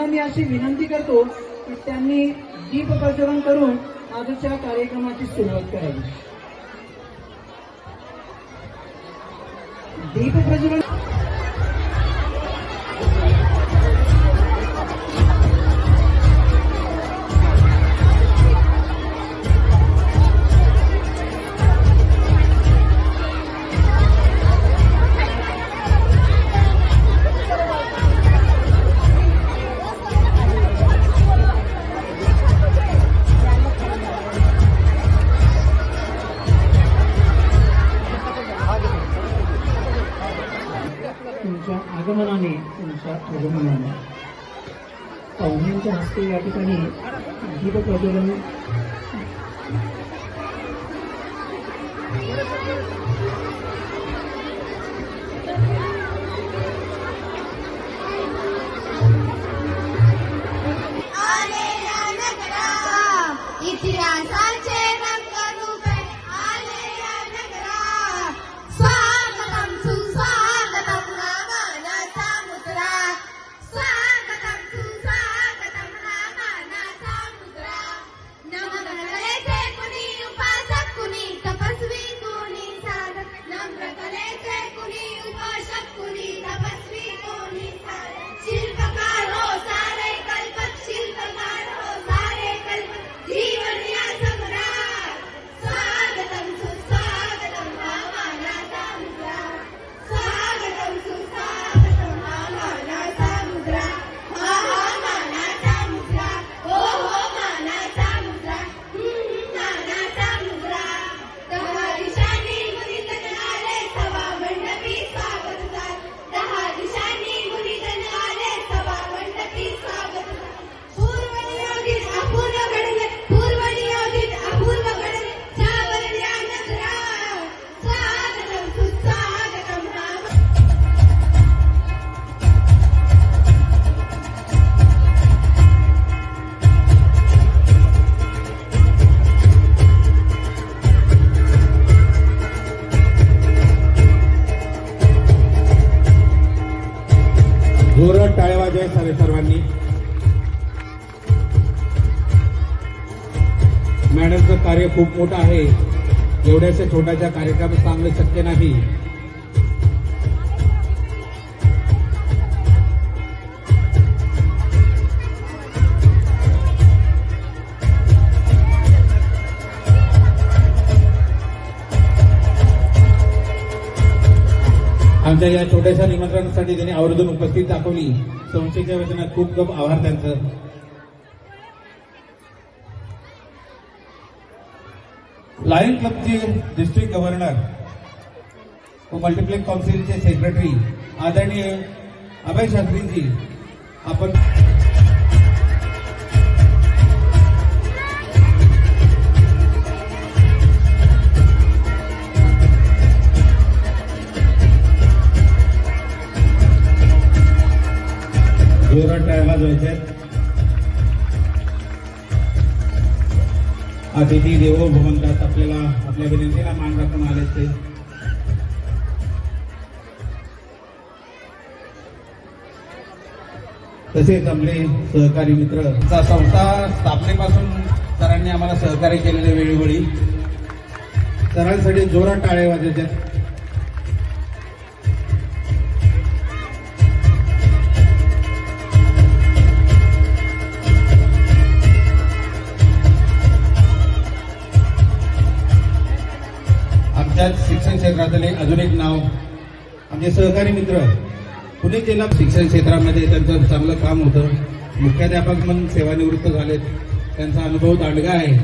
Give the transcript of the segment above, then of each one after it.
त्यांना मी अशी विनंती करतो की त्यांनी दीप प्रज्वलन करून आजच्या कार्यक्रमाची सुरुवात करावी. दीप प्रज्वलन तुमच्या पाहुण्यांच्या हस्ते या ठिकाणी दीप खूप मोठं आहे. एवढ्याशा छोट्याशा कार्यक्रमात सांगणं शक्य नाही. आमच्या या छोट्याशा निमंत्रणासाठी त्यांनी आवर्जून उपस्थित दाखवली. संस्थेच्या वतीनं खूप खूप आभार त्यांचं. लायन क्लबचे डिस्ट्रिक्ट गव्हर्नर व मल्टिप्लेक्स काउन्सिलचे सेक्रेटरी आदरणीय अभय शास्त्रीजी आपण जोरात टायमा वाजवायच्या अतिथी देवो भवंतात आपल्याला आपल्या विनंतीला मान राखून आले ते. तसेच आपले सहकारी मित्र संस्था स्थापनेपासून सरांनी आम्हाला सहकार्य केलेले वेळोवेळी. सरांसाठी जोरात टाळे वाजायच्या राज्यात शिक्षण क्षेत्रातले अजून एक नाव. आमचे सहकारी मित्र. पुणे जिल्हा शिक्षण क्षेत्रामध्ये त्यांचं चांगलं काम होतं. मुख्याध्यापक म्हणून सेवानिवृत्त झालेत. त्यांचा अनुभव दांडगा आहे.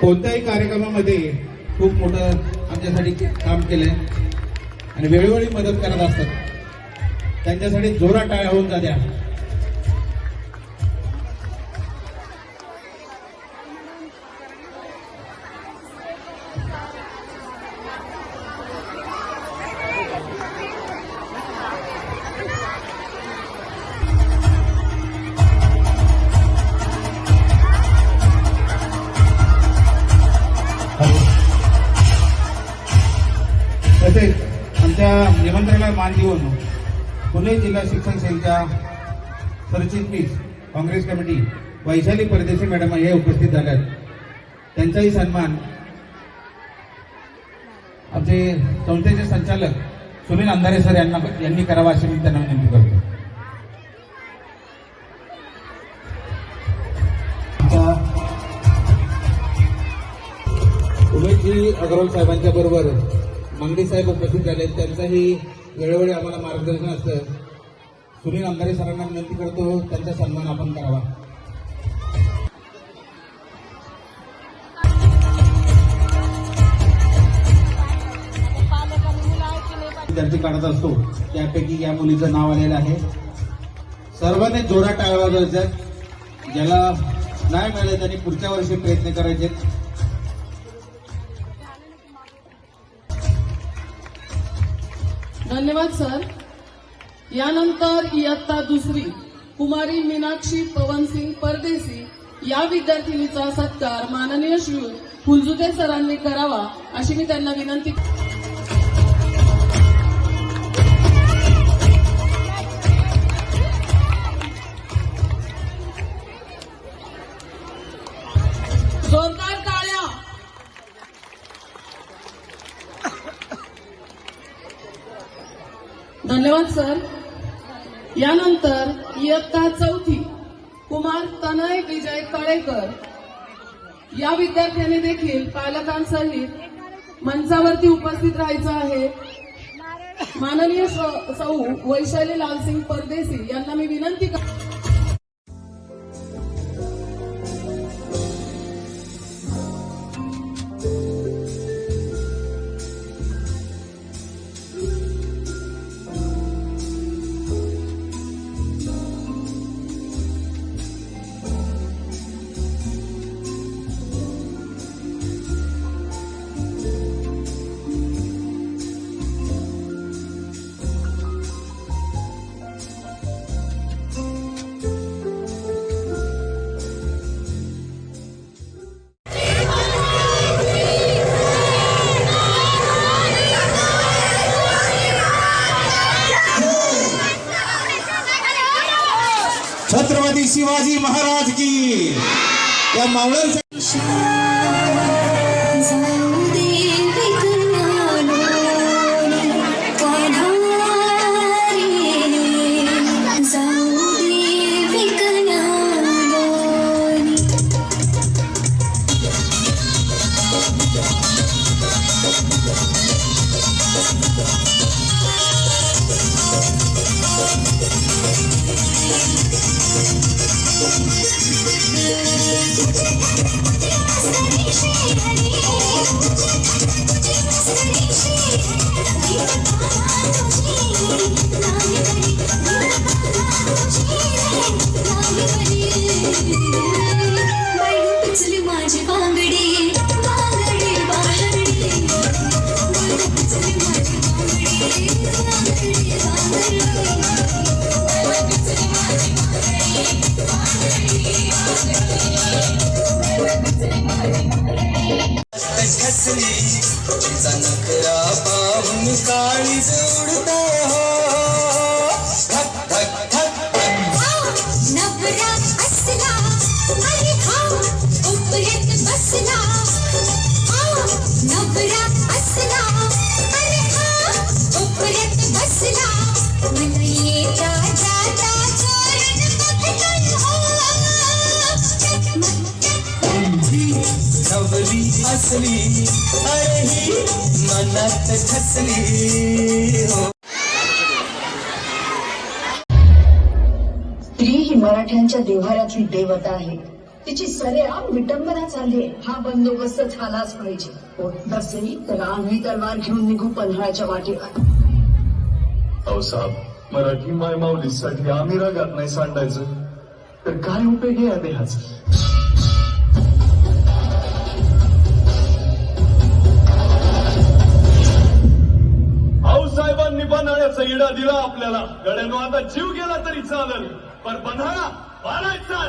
कोणत्याही कार्यक्रमामध्ये खूप मोठं आमच्यासाठी काम केलंय. आणि वेळोवेळी मदत करत असतात. त्यांच्यासाठी जोरा टाळ्या होऊन जात्या. तसेच आमच्या निमंत्रणाला मान देऊन पुणे जिल्हा शिक्षण सेलच्या सरचिटणीस काँग्रेस कमिटी वैशाली परदेशी मॅडम हे उपस्थित झाल्यात. त्यांचाही सन्मान आमचे संस्थेचे संचालक सुनील अंधारे सर यांना यांनी करावा अशी मी त्यांना विनंती करतो. उमेशजी अग्रवाल साहेबांच्या बरोबर मांगडी साहेब उपस्थित झाले त्यांचाही वेळोवेळी आम्हाला मार्गदर्शन असतं. सुनील अंधारे सरांना विनंती करतो त्यांचा सन्मान आपण करावा. विद्यार्थी काढत असतो. त्यापैकी या मुलीचं नाव आलेलं आहे. सर्वांनी जोरात टाळला वाजवायच्या. ज्याला नाही मिळाले त्यांनी पुढच्या वर्षी प्रयत्न करायचे. धन्यवाद सर. यानंतर इयत्ता दुसरी कुमारी मीनाक्षी पवनसिंग परदेसी या विद्यार्थिनीचा सत्कार माननीय श्री फुलजुते सरांनी करावा अशी मी त्यांना विनंती धन्यवाद सर. यानंतर इयत्ता चौथी कुमार तनय विजय कळेकर. या विद्यार्थ्याने देखील पालकांसहित मंचावरती उपस्थित राहायचं आहे. माननीय सौ वैशाली लालसिंग परदेसी यांना मी विनंती करतो शिवाजी महाराज की या मावळ्यांसाठी Thank you. विकलालोनी कान्हारे जाऊ दे विकलालोनी पिचली माझी बांगडी बांगडी बांगडी पिचली माझी बांगडी बांगडी बांगडी खसली तिचा नखरा पाहून काळी जोडतो. धक धक धक धक नवरा असला अरे हा उपरेत बसला. नवरा असला अरे हा उपरेत बसला. येता जाता असली अरे ही मनात हो स्त्री ही मराठ्यांच्या देव्हाऱ्यातली देवता आहे. तिची सरेआम विटंबना चालली. हा बंदोबस्त झालाच पाहिजे. नसेल तर आम्ही तलवार घेऊन निघू पन्हाळ्याच्या वाटेवर. अहो साहेब मराठी माय माऊलीसाठी आम्ही रागात नाही सांडायचं. तर काय उपयोग आहे या देहाचा? बनाळ्याचा दिला आपल्याला. गड्यानो आता जीव गेला तरी चालेल. पण बन्हाळा बाळायचा